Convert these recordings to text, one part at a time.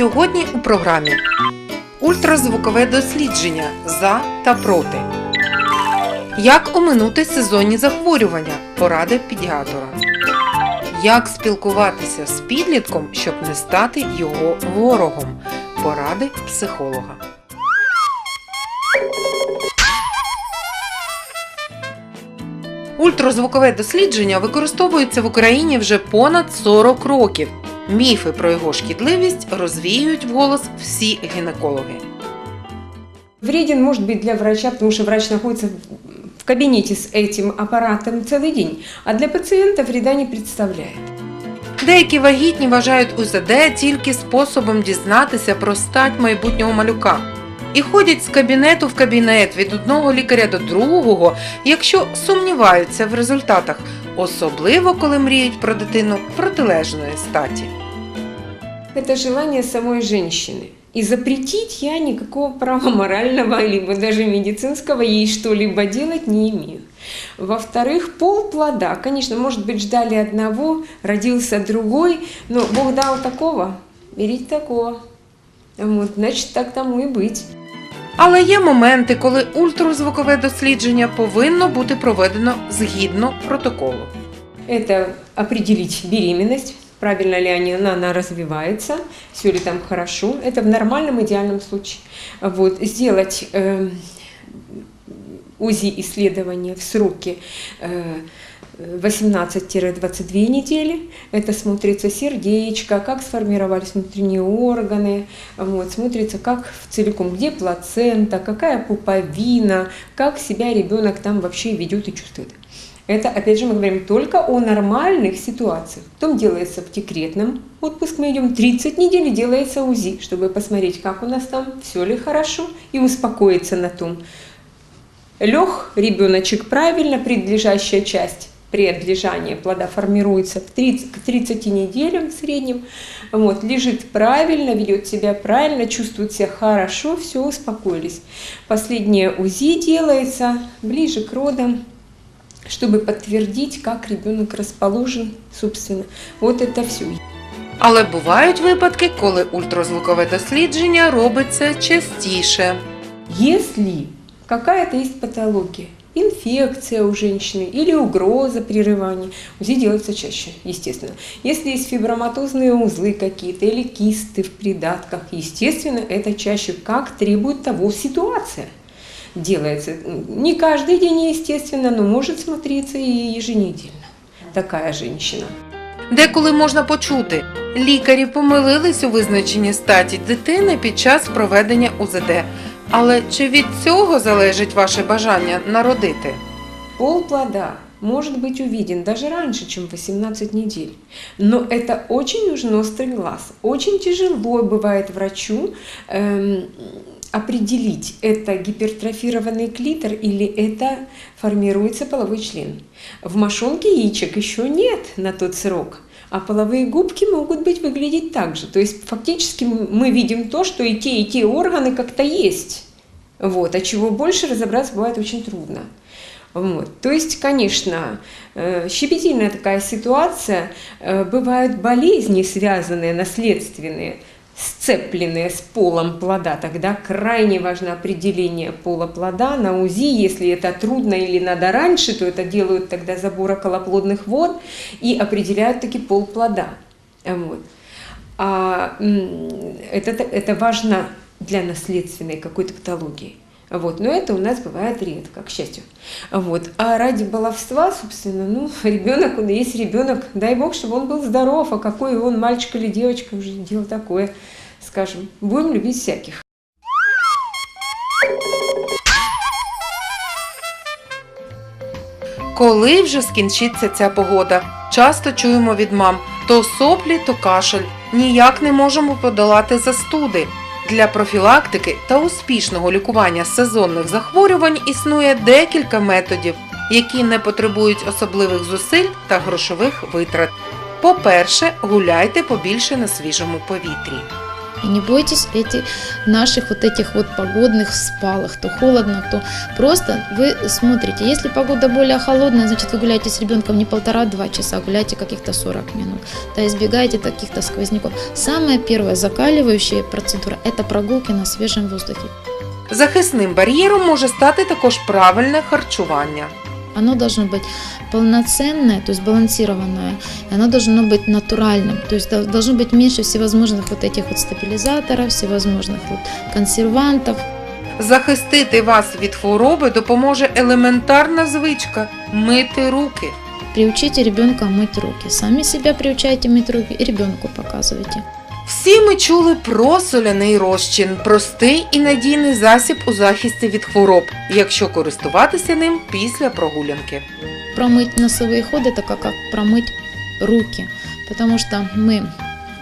Сьогодні у програмі Ультразвукове дослідження за та проти. Як оминути сезонні захворювання? Поради педіатора. Як спілкуватися з підлітком, щоб не стати його ворогом? Поради психолога. Ультразвукове дослідження використовується в Україні вже понад 40 років. Міфи про його шкідливість розвіюють вголос всі гінекологи. Вреден может быть для врача, потому что врач находится в- в кабинете с этим аппаратом целый день, а для пациента вреда не представляет. Деякі вагітні вважають УЗД тільки способом дізнатися про стать майбутнього малюка. І ходять з кабінету в кабінет від одного лікаря до другого, якщо сумніваються в результатах, особливо коли мріють про дитину протилежної статі. Это желание самой женщины. И запретить я никакого права морального, либо даже медицинского ей что-либо делать не имею. Во-вторых, пол плода. Конечно, может быть, ждали одного, родился другой, но Бог дал такого, берите такого. Вот, значит, так тому и быть. Але є моменти, коли ультразвукове дослідження повинно бути проведено згідно протоколу. Это определить беременность, правильно ли они, она, она развивается, все ли там хорошо. Это в нормальном, идеальном случае. Вот, сделать э, УЗИ исследования в сроки э, 18-22 недели. Это смотрится сердечко, как сформировались внутренние органы, вот, смотрится как в целиком, где плацента, какая пуповина, как себя ребенок там вообще ведет и чувствует. Это, опять же, мы говорим только о нормальных ситуациях. Потом делается в декретном отпуск, мы идем 30 недель, делается УЗИ, чтобы посмотреть, как у нас там, все ли хорошо, и успокоиться на том. Лег ребеночек правильно, предлежащая часть при отлежании плода формируется в 30, к 30 неделям в среднем. Вот, лежит правильно, ведет себя правильно, чувствует себя хорошо, все, успокоились. Последнее УЗИ делается ближе к родам, чтобы подтвердить, как ребенок расположен, собственно. Вот это все. Але бувають випадки, коли ультразвукове дослідження робиться частіше. Если какая-то есть патология, инфекция у женщины или угроза прерывания, УЗИ делается чаще, естественно. Если есть фиброматозные узлы какие-то или кисты в придатках, естественно, это чаще, как требует того ситуация делается. Не каждый день, естественно, но может смотреться и еженедельно. Такая женщина. Деколи можна почути, лікарі помилились у визначенні статі дитини під час проведення УЗД. Але чи від цього залежить ваше бажання народити? Пол плода может быть увиден даже раньше, чем 18 недель. Но это очень нужен острый глаз. Очень тяжело бывает врачу эм, определить, это гипертрофированный клитор или это формируется половой член. В мошонке яичек еще нет на тот срок. А половые губки могут быть выглядеть так же. То есть фактически мы видим то, что и те, и те органы как-то есть. Вот. А чего больше разобраться бывает очень трудно. Вот. То есть, конечно, э, щепетильная такая ситуация. Э, Бывают болезни, связанные, наследственные, сцепленные с полом плода. Тогда крайне важно определение пола плода на УЗИ. Если это трудно или надо раньше, то это делают тогда забор околоплодных вод и определяют таки пол плода. Вот. А это, это важно для наследственной какой-то патологии. Вот. Но это у нас бывает редко, к счастью. Вот. А ради баловства, собственно, ну, ребенок, он и есть ребенок. Дай бог, чтобы он был здоров, а какой он, мальчик или девочка, уже дело такое, скажем. Будем любить всяких. Коли вже скінчиться ця погода? Часто чуємо від мам то соплі, то кашель. Ніяк не можемо подолати застуди. Для профілактики та успішного лікування сезонних захворювань існує декілька методів, які не потребують особливих зусиль та грошових витрат. По-перше, гуляйте побільше на свіжому повітрі. И не бойтесь этих наших вот этих вот погодных спалах, то холодно, то просто вы смотрите. Если погода более холодная, значит вы гуляете с ребенком не полтора-два часа, а гуляете каких-то 40 минут. Да, избегаете каких-то сквозняков. Самая первая закаливающая процедура – это прогулки на свежем воздухе. Захисним бар'єром може стати також правильне харчування. Оно должно быть полноценное, то есть балансированное, и оно должно быть натуральным, то есть дол- должно быть меньше всевозможных вот этих вот стабилизаторов, всевозможных вот консервантов. Захистити вас від хвороби допоможе елементарна звичка мити руки. Приучите ребенка мыть руки. Сами себя приучайте мыть руки и ребенку показывайте. Всі ми чули про соляний розчин, простий і надійний засіб у захисті від хвороб, якщо користуватися ним після прогулянки. Промыть носовые ходы – это как, как промыть руки, потому что мы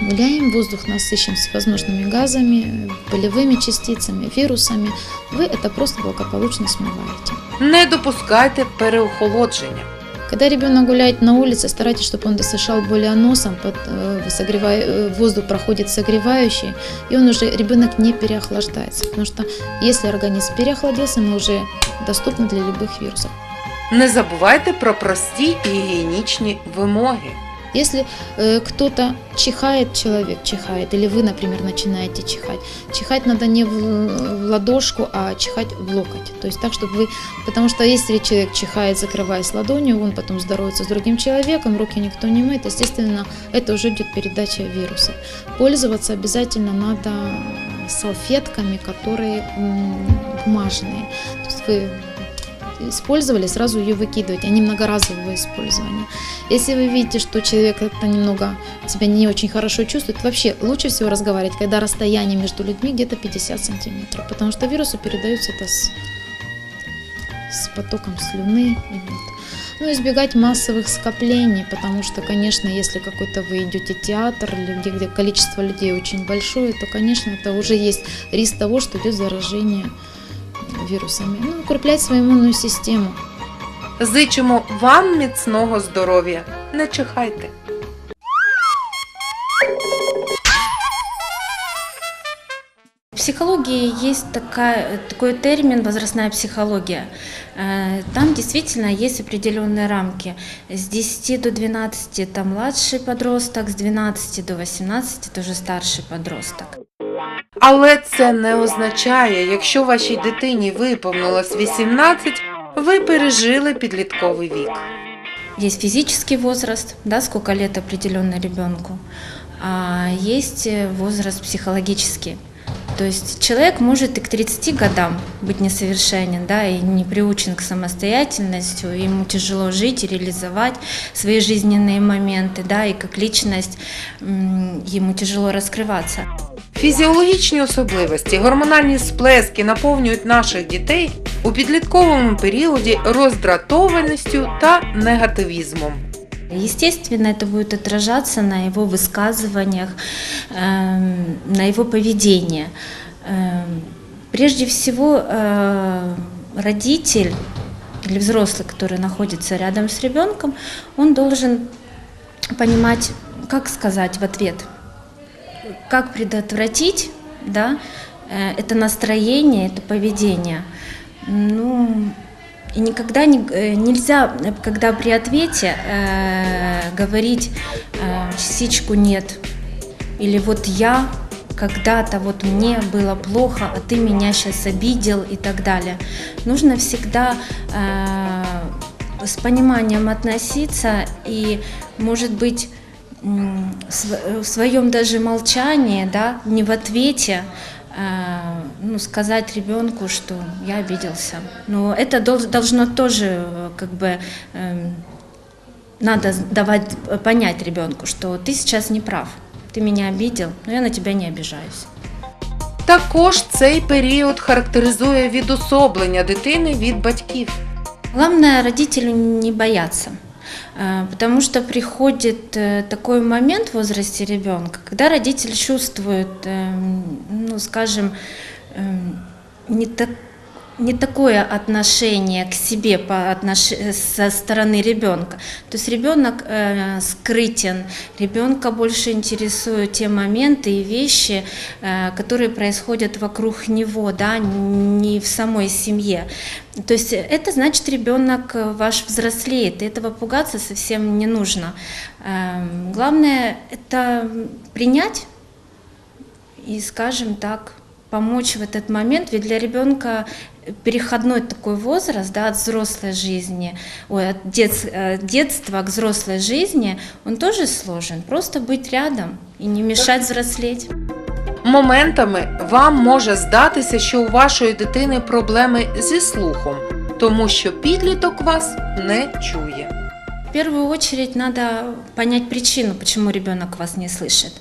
гуляем, воздух насыщен всевозможными газами, полевыми частицами, вирусами. Вы это просто благополучно смываете. Не допускайте переохолодження. Когда ребенок гуляет на улице, старайтесь, чтобы он дышал более носом, под, э, согревая- э, воздух проходит согревающий, и он уже, ребенок не переохлаждается, потому что если организм переохладился, мы уже доступны для любых вирусов. Не забувайте про прості гігієнічні вимоги. Если э, кто-то чихает, человек чихает, или вы, например, начинаете чихать, чихать надо не в, в ладошку, а чихать в локоть. То есть так, чтобы вы... Потому что если человек чихает, закрываясь ладонью, он потом здоровается с другим человеком, руки никто не мыет, естественно, это уже идет передача вирусов. Пользоваться обязательно надо салфетками, которые м, бумажные. То есть вы использовали, сразу ее выкидывать, а не многоразового использования. Если вы видите, что человек как-то немного себя не очень хорошо чувствует, вообще лучше всего разговаривать, когда расстояние между людьми где-то 50 сантиметров, потому что вирусы передаются это с, с потоком слюны. идет. Ну, избегать массовых скоплений, потому что, конечно, если какой-то вы идете театр, или где, где количество людей очень большое, то, конечно, это уже есть риск того, что идет заражение вирусами. Ну, укреплять свою иммунную систему. Зичимо вам міцного здоров'я. Не чихайте. В психологии есть такая, такой термин возрастная психология. Э, Там действительно есть определенные рамки. С 10 до 12 это младший подросток, с 12 до 18 это уже старший подросток. Але це не означає, якщо вашій дитині виповнилось 18, ви пережили підлітковий вік. Есть физический возраст, да, сколько лет определенно ребенку, а есть э, возраст психологический. То есть человек может и к 30 годам быть несовершенен, да, и не приучен к самостоятельности, ему тяжело жить и реализовать свои жизненные моменты, да, и как личность м, ему тяжело раскрываться. Фізіологічні особливості, гормональні сплески наповнюють наших дітей у підлітковому періоді роздратованістю та негативізмом. Естественно, это будет отражаться на его высказываниях, эм, на его поведении. Эм, Прежде всего, э, родитель или взрослый, который находится рядом с ребенком, он должен понимать, как сказать в ответ, как предотвратить да, э, это настроение, это поведение. Ну, и никогда не, э, нельзя, когда при ответе э, говорить э, частичку нет. Или вот я когда-то вот мне было плохо, а ты меня сейчас обидел и так далее. Нужно всегда э, с пониманием относиться и, может быть, в своем даже молчании, да, не в ответе, э, ну, сказать ребенку, что я обиделся. Но это дол- должно тоже э, как бы эм, надо с- давать э, понять ребенку, что ты сейчас не прав, ты меня обидел, но я на тебя не обижаюсь. Також цей період характеризує відособлення дитини від батьків. Главное родителю не бояться. э, Потому что приходит э, такой момент в возрасте ребенка, когда родитель чувствует, эм, ну, скажем, эм, не, так, не такое отношение к себе по отнош... со стороны ребенка. То есть ребенок э, скрытен, ребенка больше интересуют те моменты и вещи, э, которые происходят вокруг него, да, не в самой семье. То есть это значит ребенок э, ваш взрослеет, и этого пугаться совсем не нужно. Эм, Главное это принять и, скажем так, помочь в этот момент, ведь для ребенка переходной такой возраст, да, от взрослой жизни, ой, от дет- э, детства к взрослой жизни, он тоже сложен. Просто быть рядом и не мешать взрослеть. Моментами вам може здатися, що у вашої дитини проблеми зі слухом, тому що підліток вас не чує. В первую очередь надо понять причину, почему ребенок вас не слышит.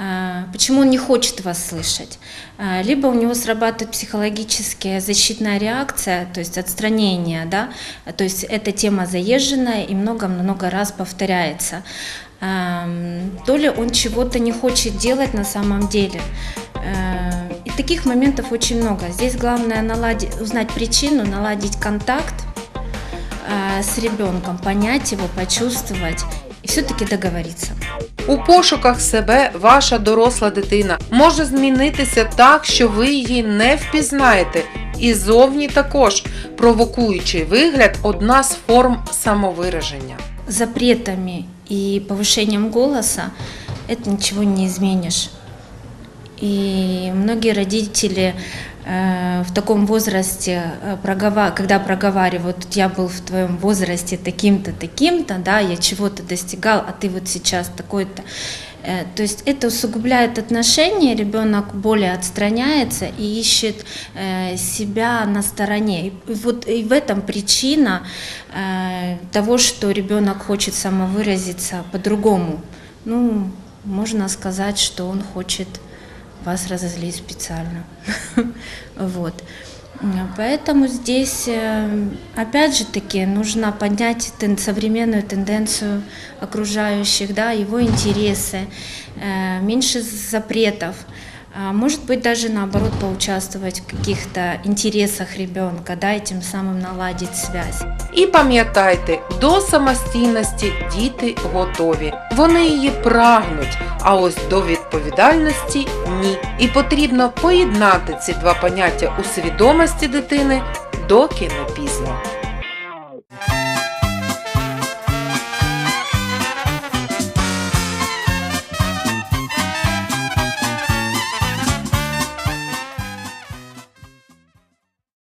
А, Почему он не хочет вас слышать? А, Либо у него срабатывает психологическая защитная реакция, то есть отстранение, да, то есть эта тема заезженная и много-много раз повторяется. Ам, То ли он чего-то не хочет делать на самом деле. И таких моментов очень много. Здесь главное наладить, узнать причину, наладить контакт, с ребенком, понять его, почувствовать и все-таки договориться. У пошуках себе ваша доросла дитина може змінитися так, що ви її не впізнаєте. І зовні також провокуючий вигляд одна з форм самовираження. Запретами и повышением голоса это ничего не изменишь. И многие родители э, в таком возрасте, э, когда проговаривают, «Вот я был в твоем возрасте таким-то, таким-то, да, я чего-то достигал, а ты вот сейчас такой-то. Э, То есть это усугубляет отношения, ребенок более отстраняется и ищет э, себя на стороне. И вот и в этом причина э, того, что ребенок хочет самовыразиться по-другому. Ну, можно сказать, что он хочет вас разозлить специально. Вот. Поэтому здесь, э, опять же таки, нужно поднять тен- современную тенденцию окружающих, да, его интересы, э, меньше запретов, а может быть даже наоборот поучаствовать в каких-то интересах ребенка, да, и тем самым наладить связь. І пам'ятайте, до самостійності діти готові. Вони її прагнуть, а ось до відповідальності ні. І потрібно поєднати ці два поняття у свідомості дитини, доки не пізно.